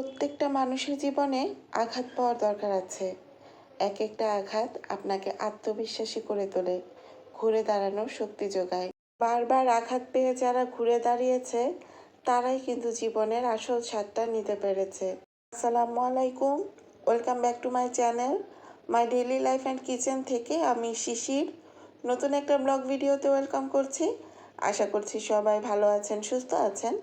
প্রত্যেকটা মানুষের জীবনে আঘাত পাওয়ার দরকার আছে। এক একটা আঘাত আপনাকে আত্মবিশ্বাসী করে তোলে, ঘুরে দাঁড়ানোর শক্তি যোগায়। বারবার আঘাত পেয়ে যারা ঘুরে দাঁড়িয়েছে, তারাই কিন্তু জীবনের আসল স্বাদটা নিতে পেরেছে। আসসালামু আলাইকুম, welcome back to my channel, my daily life and kitchen থেকে আমি শিশির। নতুন একটা ব্লগ ভিডিওতে ওয়েলকাম করছি। আশা করছি সবাই ভালো আছেন, সুস্থ আছেন।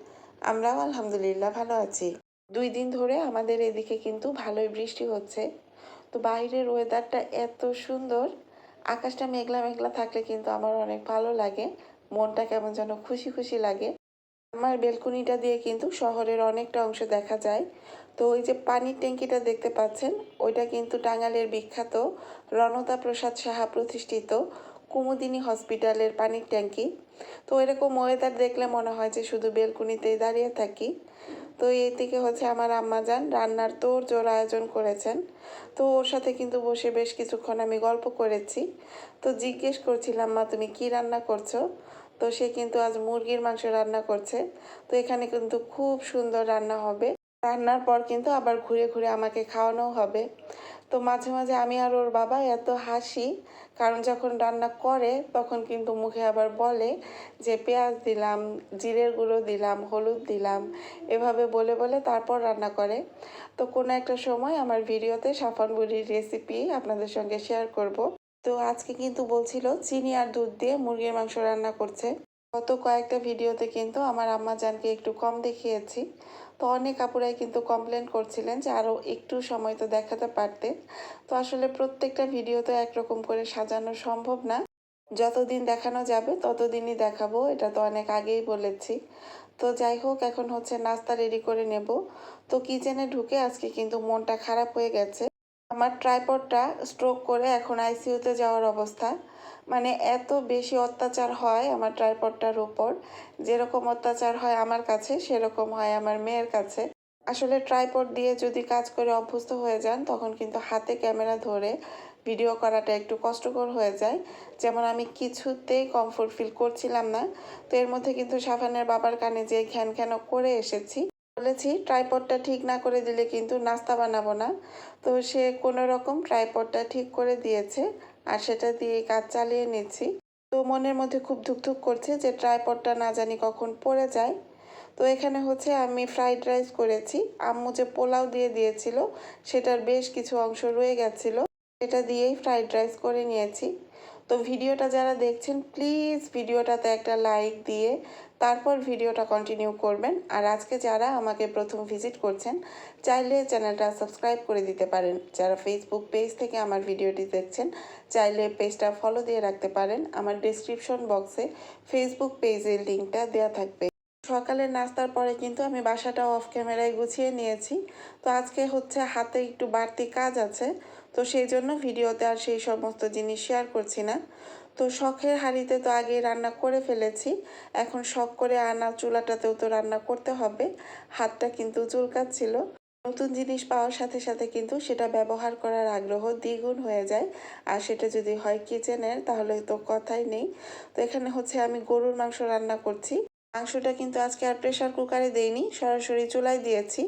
আমরাও আলহামদুলিল্লাহ ভালো আছি। দুই দিন ধরে আমাদের এদিকে কিন্তু ভালোই বৃষ্টি হচ্ছে। তো বাইরের ওয়েদারটা এত সুন্দর, আকাশটা মেঘলা মেঘলা থাকলে কিন্তু আমার অনেক ভালো লাগে। মনটা কেমন যেন খুশি খুশি লাগে। আমার বেলকুনিটা দিয়ে কিন্তু শহরের অনেকটা অংশ দেখা যায়। তো ওই যে পানির ট্যাঙ্কিটা দেখতে পাচ্ছেন, ওইটা কিন্তু টাঙ্গালের বিখ্যাত রণতা প্রসাদ সাহা প্রতিষ্ঠিত কুমুদিনী হসপিটালের পানির ট্যাঙ্কি। তো এরকম ওয়েদার দেখলে মনে হয় যে শুধু বেলকুনিতেই দাঁড়িয়ে থাকি। তো এর থেকে হচ্ছে আমার আম্মা যান রান্নার তোর জোর আয়োজন করেছেন। তো ওর সাথে কিন্তু বসে বেশ কিছুক্ষণ আমি গল্প করেছি। তো জিজ্ঞেস করছিলাম, মা, তুমি কি রান্না করছ? তো সে কিন্তু আজ মুরগির মাংস রান্না করছে। তো এখানে কিন্তু খুব সুন্দর রান্না হবে। রান্নার পর কিন্তু আবার ঘুরে ঘুরে আমাকে খাওয়ানোও হবে। তো মাঝে মাঝে আমি আর ওর বাবা এত হাসি, কারণ যখন রান্না করে তখন কিন্তু মুখে আবার বলে যে পেঁয়াজ দিলাম, জিরের গুঁড়ো দিলাম, হলুদ দিলাম, এভাবে বলে বলে তারপর রান্না করে। তো কোনো একটা সময় আমার ভিডিওতে সাফান বুড়ির রেসিপি আপনাদের সঙ্গে শেয়ার করব। তো আজকে কিন্তু বলছিল চিনি আর দুধ দিয়ে মুরগির মাংস রান্না করছে। গত কয়েকটা ভিডিওতে কিন্তু আমার আম্মা জানকে একটু কম দেখিয়েছি। তো অনেক আপুরাই কিন্তু কমপ্লেন করছিলেন যে আরও একটু সময় তো দেখাতে পারতে তো আসলে প্রত্যেকটা ভিডিও তো একরকম করে সাজানো সম্ভব না। যতদিন দেখানো যাবে, ততদিনই দেখাবো, এটা তো অনেক আগেই বলেছি। তো যাই হোক, এখন হচ্ছে নাস্তা রেডি করে নেব। তো কিচেনে ঢুকে আজকে কিন্তু মনটা খারাপ হয়ে গেছে। আমার ট্রাইপডটা স্ট্রোক করে এখন আইসিইউতে যাওয়ার অবস্থা। মানে এত বেশি অত্যাচার হয় আমার ট্রাইপডটার উপর। যেরকম অত্যাচার হয় আমার কাছে, সেরকম হয় আমার মেয়ের কাছে। আসলে ট্রাইপড দিয়ে যদি কাজ করে অভ্যস্ত হয়ে যান, তখন কিন্তু হাতে ক্যামেরা ধরে ভিডিও করাটা একটু কষ্টকর হয়ে যায়। যেমন আমি কিছুতেই কমফোর্ট ফিল করছিলাম না। তো এর মধ্যে কিন্তু সাফানের বাবার কানে যে ঘ্যান ঘ্যান করে এসেছি, বলেছি, ট্রাইপডটা ঠিক না করে দিলে কিন্তু নাস্তা বানাবো না। তো সে কোনো রকম ট্রাইপডটা ঠিক করে দিয়েছে। আর সেটা দিয়ে কাজ চালিয়ে নিচ্ছি। তো মনের মধ্যে খুব ধুকধুক করছে যে ট্রাইপডটা না জানি কখন পড়ে যায়। তো এখানে হচ্ছে আমি ফ্রাইড রাইস করেছি। আম্মু যে পোলাও দিয়ে দিয়েছিল, সেটার বেশ কিছু অংশ রয়ে গেছিল। সেটা দিয়েই ফ্রাইড রাইস করে নিয়েছি। তো ভিডিওটা যারা দেখছেন প্লিজ ভিডিওটাতে একটা লাইক দিয়ে তারপর ভিডিওটা কন্টিনিউ করবেন। আর আজকে যারা আমাকে প্রথম ভিজিট করছেন, চাইলে চ্যানেলটা সাবস্ক্রাইব করে দিতে পারেন। যারা ফেসবুক পেজ থেকে আমার ভিডিওটি দেখছেন, চাইলে পেজটা ফলো দিয়ে রাখতে পারেন। আমার ডিসক্রিপশন বক্সে ফেসবুক পেজের লিঙ্কটা দেওয়া থাকবে। সকালের নাস্তার পরে কিন্তু আমি বাসাটা অফ ক্যামেরায় গুছিয়ে নিয়েছি। তো আজকে হচ্ছে হাতে একটু বাড়তি কাজ আছে। তো সেই জন্য ভিডিওতে আর সেই সমস্ত জিনিস শেয়ার করছি না। তো শখের হাঁড়িতে তো আগেই রান্না করে ফেলেছি, এখন শখ করে আনা চুলাটাতেও তো রান্না করতে হবে। হাতটা কিন্তু চুলকাচ্ছিল। নতুন জিনিস পাওয়ার সাথে সাথে কিন্তু সেটা ব্যবহার করার আগ্রহ দ্বিগুণ হয়ে যায়। আর সেটা যদি হয় কিচেনের তাহলে তো কথাই নেই। তো এখানে হচ্ছে আমি গরুর মাংস রান্না করছি। মাংসটা কিন্তু আজকে আর প্রেশার কুকারে দেইনি, সরাসরি চুলায় দিয়েছি।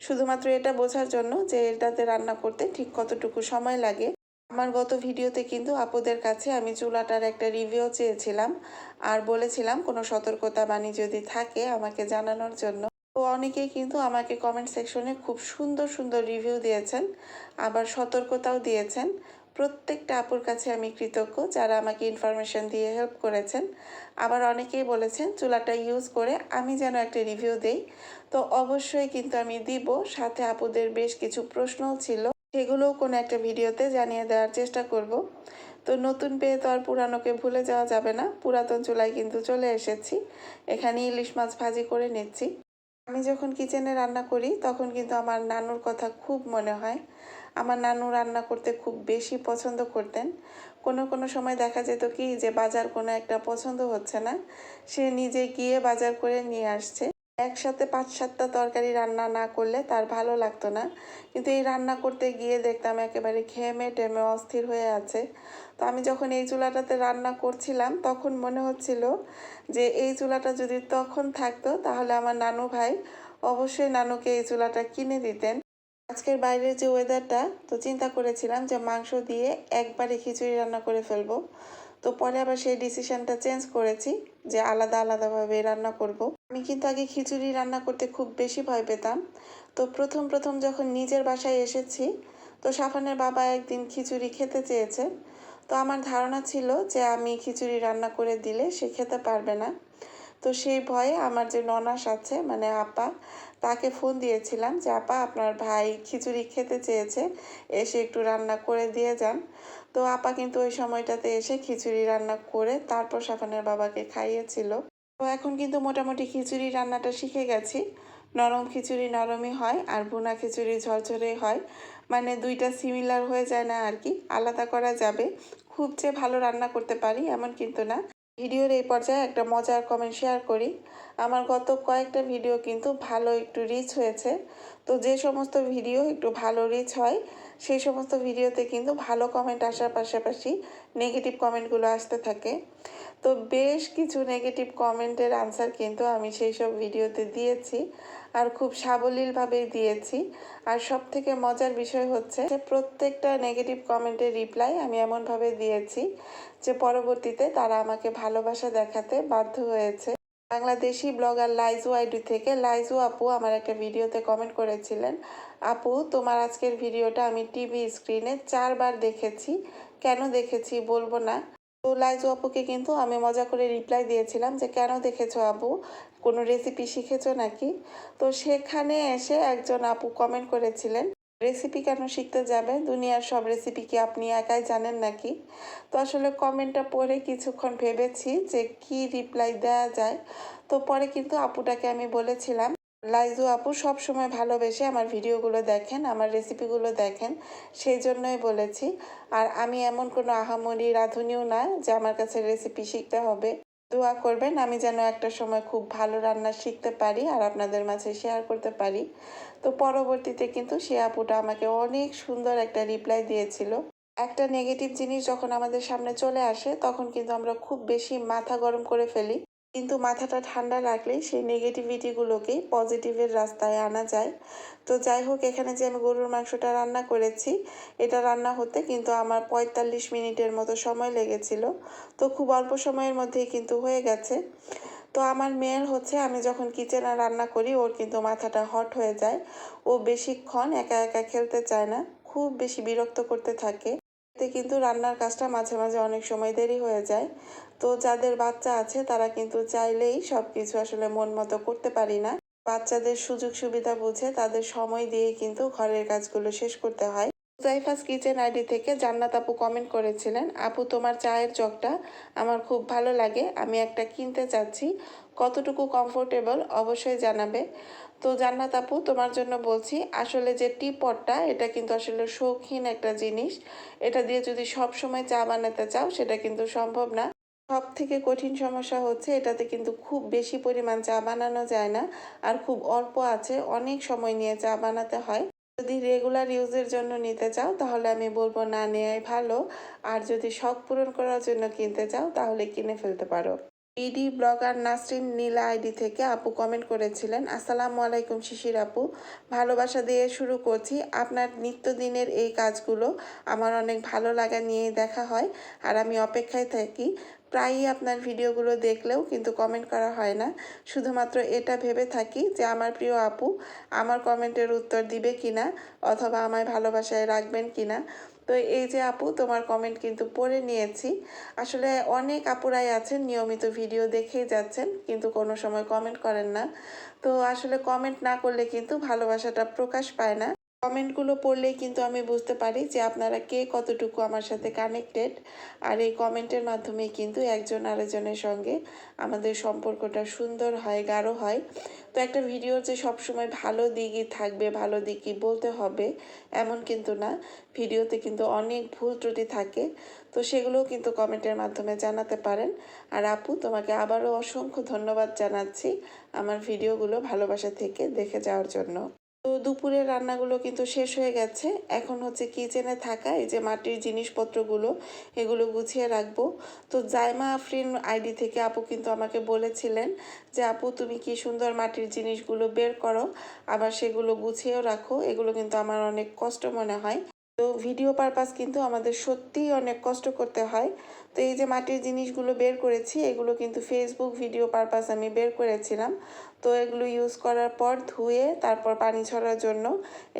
শুধুমাত্র এটা বোঝার জন্য যে এটাতে রান্না করতে ঠিক কতটুকু সময় লাগে। আমার গত ভিডিওতে কিন্তু আপুদের কাছে আমি চুলাটার একটা রিভিউ চেয়েছিলাম আর বলেছিলাম, কোনো সতর্কতা বাণী যদি থাকে আমাকে জানানোর জন্য। তো অনেকেই কিন্তু আমাকে কমেন্ট সেকশনে খুব সুন্দর সুন্দর রিভিউ দিয়েছেন, আবার সতর্কতাও দিয়েছেন। প্রত্যেকটা আপুর কাছে আমি কৃতজ্ঞ যারা আমাকে ইনফরমেশন দিয়ে হেল্প করেছেন। আবার অনেকেই বলেছেন, চুলাটা ইউজ করে আমি যেন একটা রিভিউ দেই। তো অবশ্যই কিন্তু আমি দিব। সাথে আপুদের বেশ কিছু প্রশ্নও ছিল। সেগুলোও কোনো একটা ভিডিওতে জানিয়ে দেওয়ার চেষ্টা করব। তো নতুন পেয়ে তো আর পুরানোকে ভুলে যাওয়া যাবে না। পুরাতন চুলায় কিন্তু চলে এসেছি। এখানে ইলিশ মাছ ভাজি করে নিচ্ছি। আমি যখন কিচেনে রান্না করি, তখন কিন্তু আমার নানুর কথা খুব মনে হয়। আমার নানু রান্না করতে খুব বেশি পছন্দ করতেন। কোনো কোনো সময় দেখা যেত কি যে বাজার কোনো একটা পছন্দ হচ্ছে না। সে নিজে গিয়ে বাজার করে নিয়ে আসছে। একসাথে পাঁচ সাতটা তরকারি রান্না না করলে তার ভালো লাগতো না। কিন্তু এই রান্না করতে গিয়ে দেখতাম একেবারে ঘেমে টেমে অস্থির হয়ে আছে। তো আমি যখন এই চুলাটাতে রান্না করছিলাম, তখন মনে হচ্ছিল যে এই চুলাটা যদি তখন থাকতো, তাহলে আমার নানু ভাই অবশ্যই নানুকে এই চুলাটা কিনে দিতেন। আজকের বাইরের যে ওয়েদারটা তো চিন্তা করেছিলাম যে মাংস দিয়ে একবারে খিচুড়ি রান্না করে ফেলব। তো পরে আবার সেই ডিসিশনটা চেঞ্জ করেছি যে আলাদা আলাদাভাবে রান্না করব। আমি কিন্তু আগে খিচুড়ি রান্না করতে খুব বেশি ভয় পেতাম। তো প্রথম প্রথম যখন নিজের বাসায় এসেছি, তো সাফানের বাবা একদিন খিচুড়ি খেতে চেয়েছে তো আমার ধারণা ছিল যে আমি খিচুড়ি রান্না করে দিলে সে খেতে পারবে না। তো সেই ভয়ে আমার যে ননাস আছে মানে আপা, তাকে ফোন দিয়েছিলাম যে, আপা, আপনার ভাই খিচুড়ি খেতে চেয়েছে, এসে একটু রান্না করে দিয়ে যান। তো আপা কিন্তু ওই সময়টাতে এসে খিচুড়ি রান্না করে তারপর সাফানের বাবাকে খাইয়েছিল। তো এখন কিন্তু মোটামুটি খিচুড়ি রান্নাটা শিখে গেছি। নরম খিচুড়ি নরমই হয় আর ভুনা খিচুড়ি ঝরঝরে হয়। মানে দুইটা সিমিলার হয়ে যায় না আর কি, আলাদা করা যাবে। খুব যে ভালো রান্না করতে পারি এমন কিন্তু না। ভিডিওর এই পর্যায়ে একটা মজার কমেন্ট শেয়ার করি। আমার গত কয়েকটা ভিডিও কিন্তু ভালো একটু রিচ হয়েছে। তো যে সমস্ত ভিডিও একটু ভালো রিচ হয় সেই সমস্ত ভিডিওতে কিন্তু ভালো কমেন্ট আসার পাশাপাশি নেগেটিভ কমেন্টগুলো আসতে থাকে। তো বেশ কিছু নেগেটিভ কমেন্টের আনসার কিন্তু আমি সেই সব ভিডিওতে দিয়েছি আর খুব সাবলীলভাবেই দিয়েছি। আর সব থেকে মজার বিষয় হচ্ছে যে প্রত্যেকটা নেগেটিভ কমেন্টের রিপ্লাই আমি এমনভাবে দিয়েছি যে পরবর্তীতে তারা আমাকে ভালোবাসা দেখাতে বাধ্য হয়েছে। বাংলাদেশি ব্লগার লাইজু আইডি থেকে, লাইজু আপু আমার একটা ভিডিওতে কমেন্ট করেছিলেন, আপু, তোমার আজকের ভিডিওটা আমি টিভি স্ক্রিনে চারবার দেখেছি। কেন দেখেছি বলব না? তো লাইজু আপুকে কিন্তু আমি মজা করে রিপ্লাই দিয়েছিলাম যে, কেন দেখেছ আপু? কোনো রেসিপি শিখেছো নাকি? তো সেখানে এসে একজন আপু কমেন্ট করেছিলেন রেসিপি কেন শিখতে যাবে? দুনিয়ার সব রেসিপি কি আপনি একাই জানেন নাকি? তো আসলে কমেন্টটা পড়ে কিছুক্ষণ ভেবেছি যে কি রিপ্লাই দেওয়া যায়। তো পরে কিন্তু আপুটাকে আমি বলেছিলাম, লাইজু আপু সব সময় ভালোবেসে আমার ভিডিওগুলো দেখেন, আমার রেসিপিগুলো দেখেন, সেই জন্যই বলেছি। আর আমি এমন কোনো আহামরি, রাঁধুনিও না যে আমার কাছে রেসিপি শিখতে হবে। দোয়া করবেন, আমি যেন একটা সময় খুব ভালো রান্না শিখতে পারি আর আপনাদের মাঝে শেয়ার করতে পারি। তো পরবর্তীতে কিন্তু সে আপুটা আমাকে অনেক সুন্দর একটা রিপ্লাই দিয়েছিল। একটা নেগেটিভ জিনিস যখন আমাদের সামনে চলে আসে, তখন কিন্তু আমরা খুব বেশি মাথা গরম করে ফেলি। কিন্তু মাথাটা ঠান্ডা রাখলেই সেই নেগেটিভিটিগুলোকেই পজিটিভের রাস্তায় আনা যায়। তো যাই হোক, এখানে যে আমি গরুর মাংসটা রান্না করেছি, এটা রান্না হতে কিন্তু আমার পঁয়তাল্লিশ মিনিটের মতো সময় লেগেছিল। তো খুব অল্প সময়ের মধ্যেই কিন্তু হয়ে গেছে। তো আমার মেয়ের হচ্ছে, আমি যখন কিচেনে রান্না করি, ওর কিন্তু মাথাটা হট হয়ে যায়। ও বেশিক্ষণ একা একা খেলতে চায় না, খুব বেশি বিরক্ত করতে থাকে। কিন্তু রান্নার কাজটা মাঝে মাঝে অনেক সময় দেরি হয়ে যায়। তো যাদের বাচ্চা আছে, তারা কিন্তু চাইলেই সব কিছু আসলে মন মতো করতে পারি না। বাচ্চাদের সুযোগ সুবিধা বুঝে তাদের সময় দিয়ে কিন্তু ঘরের কাজগুলো শেষ করতে হয়। জাইফাস কিচেন আইডি থেকে জান্নাত আপু কমেন্ট করেছিলেন, আপু, তোমার চায়ের জগটা আমার খুব ভালো লাগে, আমি একটা কিনতে চাচ্ছি। কতটুকু কমফোর্টেবল অবশ্যই জানাবে। তো জান্নাত আপু, তোমার জন্য বলছি, আসলে যে টি পটটা এটা কিন্তু আসলে শৌখিন একটা জিনিস। এটা দিয়ে যদি সব সময় চা বানাতে চাও, সেটা কিন্তু সম্ভব না। সব থেকে কঠিন সমস্যা হচ্ছে, এটাতে কিন্তু খুব বেশি পরিমাণ চা বানানো যায় না, আর খুব অল্প আছে, অনেক সময় নিয়ে চা বানাতে হয়। যদি রেগুলার ইউজের জন্য নিতে চাও, তাহলে আমি বলব, না নেওয়াই ভালো। আর যদি শখ পূরণ করার জন্য কিনতে চাও, তাহলে কিনে ফেলতে পারো। ইডি ব্লগার নাসরিন নীলা আইডি থেকে আপু কমেন্ট করেছিলেন, আসসালামু আলাইকুম শিশির আপু। ভালোবাসা দিয়ে শুরু করছি। আপনার নিত্যদিনের এই কাজগুলো আমার অনেক ভালো লাগা নিয়ে দেখা হয় আর আমি অপেক্ষায় থাকি। প্রায়ই আপনার ভিডিওগুলো দেখলেও কিন্তু কমেন্ট করা হয় না। শুধুমাত্র এটা ভেবে থাকি যে আমার প্রিয় আপু আমার কমেন্টের উত্তর দিবে কিনা অথবা আমায় ভালোবাসায় রাখবেন কিনা। তো এই যে আপু, তোমার কমেন্ট কিন্তু পড়ে নিয়েছি। আসলে অনেক আপুরাই আছেন, নিয়মিত ভিডিও দেখেই যাচ্ছেন, কিন্তু কোনো সময় কমেন্ট করেন না। তো আসলে কমেন্ট না করলে কিন্তু ভালোবাসাটা প্রকাশ পায় না। কমেন্টগুলো পড়লেই কিন্তু আমি বুঝতে পারি যে আপনারা কে কতটুকু আমার সাথে কানেক্টেড। আর এই কমেন্টের মাধ্যমে কিন্তু একজন আরেকজনের সঙ্গে আমাদের সম্পর্কটা সুন্দর হয়, গাঢ় হয়। তো একটা ভিডিওর যে সবসময় ভালো দিকই থাকবে, ভালো দিকই বলতে হবে, এমন কিন্তু না। ভিডিওতে কিন্তু অনেক ভুল ত্রুটি থাকে, তো সেগুলোও কিন্তু কমেন্টের মাধ্যমে জানাতে পারেন। আর আপু, তোমাকে আবারও অসংখ্য ধন্যবাদ জানাচ্ছি আমার ভিডিওগুলো ভালোবাসা থেকে দেখে যাওয়ার জন্য। তো দুপুরের রান্নাগুলো কিন্তু শেষ হয়ে গেছে। এখন হচ্ছে কিচেনে থাকা এই যে মাটির জিনিসপত্রগুলো, এগুলো গুছিয়ে রাখব। তো জাইমা আফরিন আইডি থেকে আপু কিন্তু আমাকে বলেছিলেন যে, আপু, তুমি কি সুন্দর মাটির জিনিসগুলো বের করো? আবার সেগুলো গুছিয়েও রাখো। এগুলো কিন্তু আমার অনেক কষ্ট মনে হয়। তো ভিডিও পারপাস কিন্তু আমাদের সত্যিই অনেক কষ্ট করতে হয়। তো এই যে মাটির জিনিসগুলো বের করেছি, এগুলো কিন্তু ফেসবুক ভিডিও পারপাস আমি বের করেছিলাম। তো এগুলো ইউজ করার পর ধুয়ে তারপর পানি ছড়ার জন্য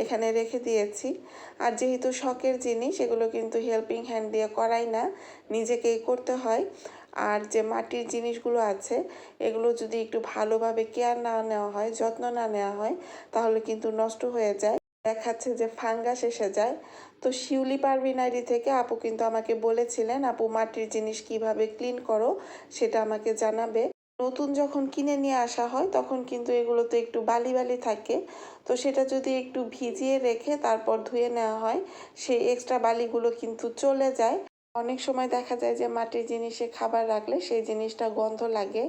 এখানে রেখে দিয়েছি। আর যেহেতু শখের জিনিস, এগুলো কিন্তু হেল্পিং হ্যান্ড দিয়ে করাই না, নিজেকেই করতে হয়। আর যে মাটির জিনিসগুলো আছে, এগুলো যদি একটু ভালোভাবে কেয়ার না নেওয়া হয়, যত্ন না নেওয়া হয়, তাহলে কিন্তু নষ্ট হয়ে যায়। দেখাচ্ছে যে ফাঙ্গাস এসে যায়। তো শিউলি পারভিনারি থেকে আপু কিন্তু আমাকে বলেছিলেন, আপু, মাটির জিনিস কীভাবে ক্লিন করো সেটা আমাকে জানাবে। নতুন যখন কিনে নিয়ে আসা হয়, তখন কিন্তু এগুলোতে একটু বালি বালি থাকে। তো সেটা যদি একটু ভিজিয়ে রেখে তারপর ধুয়ে নেওয়া হয়, সেই এক্সট্রা বালিগুলো কিন্তু চলে যায়। অনেক সময় দেখা যায় যে মাটির জিনিসে খাবার রাখলে সেই জিনিসটা গন্ধ লাগে।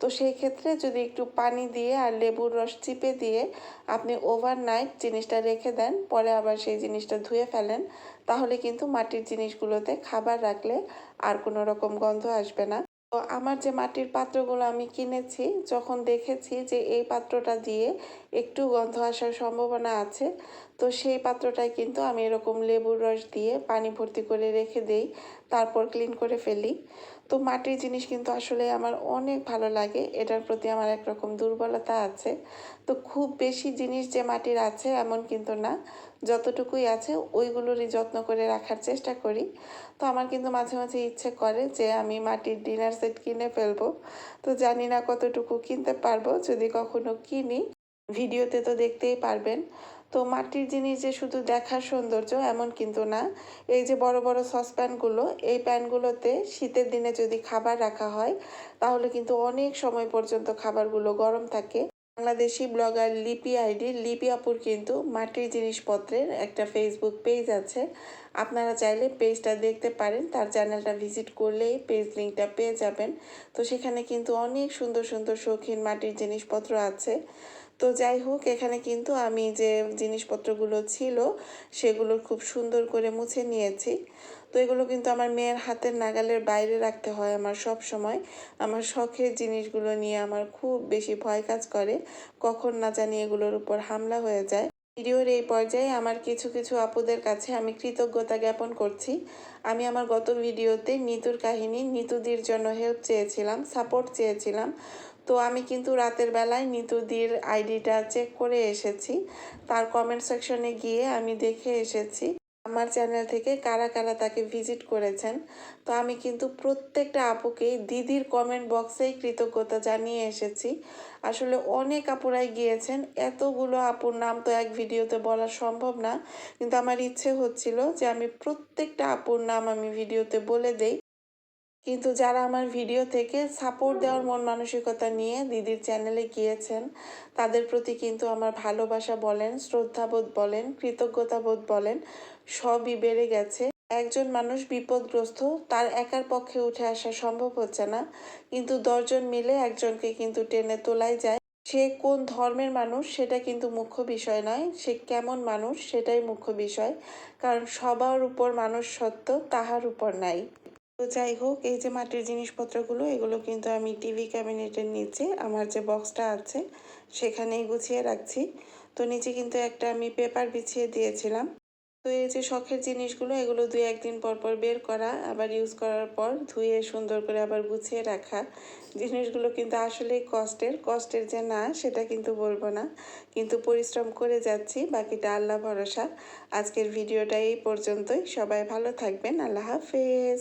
তো সেই ক্ষেত্রে যদি একটু পানি দিয়ে আর লেবুর রস চিপে দিয়ে আপনি ওভারনাইট জিনিসটা রেখে দেন, পরে আবার সেই জিনিসটা ধুয়ে ফেলেন, তাহলে কিন্তু মাটির জিনিসগুলোতে খাবার রাখলে আর কোনো রকম গন্ধ আসবে না। তো আমার যে মাটির পাত্রগুলো আমি কিনেছি, যখন দেখেছি যে এই পাত্রটা দিয়ে একটু গন্ধ আসার সম্ভাবনা আছে, তো সেই পাত্রটায় কিন্তু আমি এরকম লেবুর রস দিয়ে পানি ভর্তি করে রেখে দেই। তারপর ক্লিন করে ফেলি। তো মাটির জিনিস কিন্তু আসলে আমার অনেক ভালো লাগে। এটার প্রতি আমার একরকম দুর্বলতা আছে। তো খুব বেশি জিনিস যে মাটির আছে এমন কিন্তু না। যতটুকুই আছে ওইগুলোরই যত্ন করে রাখার চেষ্টা করি। তো আমার কিন্তু মাঝে মাঝে ইচ্ছে করে যে আমি মাটির ডিনার সেট কিনে ফেলব। তো জানি না কতটুকু কিনতে পারব। যদি কখনো কিনি, ভিডিওতে তো দেখতেই পারবেন। তো মাটির জিনিস যে শুধু দেখার সৌন্দর্য এমন কিন্তু না। এই যে বড় বড় সসপ্যানগুলো, এই প্যানগুলোতে শীতের দিনে যদি খাবার রাখা হয়, তাহলে কিন্তু অনেক সময় পর্যন্ত খাবারগুলো গরম থাকে। বাংলাদেশি ব্লগার লিপি আইডি, লিপি আপুর কিন্তু মাটির জিনিসপত্রের একটা ফেসবুক পেজ আছে। আপনারা চাইলে পেজটা দেখতে পারেন, তার চ্যানেলটা ভিজিট করলেই পেজ লিঙ্কটা পেয়ে যাবেন। তো সেখানে কিন্তু অনেক সুন্দর সুন্দর শৌখিন মাটির জিনিসপত্র আছে। তো যাই হোক, এখানে কিন্তু আমি যে জিনিসপত্রগুলো ছিল সেগুলো খুব সুন্দর করে মুছে নিয়েছি। তো এগুলো কিন্তু আমার মেয়ের হাতের নাগালের বাইরে রাখতে হয় আমার সব সময়। আমার শখের জিনিসগুলো নিয়ে আমার খুব বেশি ভয় কাজ করে। কখন না জানি এগুলোর উপর হামলা হয়ে যায়। ভিডিওর এই পর্যায়ে আমার কিছু কিছু আপুদের কাছে আমি কৃতজ্ঞতা জ্ঞাপন করছি। আমি আমার গত ভিডিওতে নিতুর কাহিনী নিতুদির জন্য হেল্প চেয়েছিলাম সাপোর্ট চেয়েছিলাম। তো আমি কিন্তু রাতের বেলায় নিতুদির আইডিটা চেক করে এসেছি। তার কমেন্ট সেকশনে গিয়ে আমি দেখে এসেছি আমার চ্যানেল থেকে কারা কারা তাকে ভিজিট করেছেন। তো আমি কিন্তু প্রত্যেকটা আপুকেই দিদির কমেন্ট বক্সেই কৃতজ্ঞতা জানিয়ে এসেছি। আসলে অনেক আপুরাই গিয়েছেন। এতগুলো আপুর নাম তো এক ভিডিওতে বলা সম্ভব না। কিন্তু আমার ইচ্ছে হচ্ছিল যে আমি প্রত্যেকটা আপুর নাম আমি ভিডিওতে বলে দেই। কিন্তু যারা আমার ভিডিও থেকে সাপোর্ট দেওয়ার মন মানসিকতা নিয়ে দিদির চ্যানেলে গিয়েছেন, তাদের প্রতি কিন্তু আমার ভালোবাসা বলেন, শ্রদ্ধাবোধ বলেন, কৃতজ্ঞতাবোধ বলেন, সবই বেড়ে গেছে। একজন মানুষ বিপদগ্রস্ত, তার একার পক্ষে উঠে আসা সম্ভব হচ্ছে না। কিন্তু দশজন মিলে একজনকে কিন্তু টেনে তোলাই যায়। সে কোন ধর্মের মানুষ, সেটা কিন্তু মুখ্য বিষয় নয়। সে কেমন মানুষ, সেটাই মুখ্য বিষয়। কারণ সবার উপর মানুষ সত্য, তাহার উপর নাই। তো যাই হোক, এই যে মাটির জিনিসপত্রগুলো, এগুলো কিন্তু আমি টিভি ক্যাবিনেটের নিচে আমার যে বক্সটা আছে, সেখানেই গুছিয়ে রাখছি। তো নিচে কিন্তু একটা আমি পেপার বিছিয়ে দিয়েছিলাম। তো এই যে শখের জিনিসগুলো, এগুলো দুই একদিন পর পর বের করা, আবার ইউজ করার পর ধুয়ে সুন্দর করে আবার গুছিয়ে রাখা। জিনিসগুলো কিন্তু আসলেই কষ্টের। কষ্টের যে না, সেটা কিন্তু বলব না। কিন্তু পরিশ্রম করে যাচ্ছি, বাকিটা আল্লাহ ভরসা। আজকের ভিডিওটা এই পর্যন্তই। সবাই ভালো থাকবেন। আল্লাহ হাফেজ।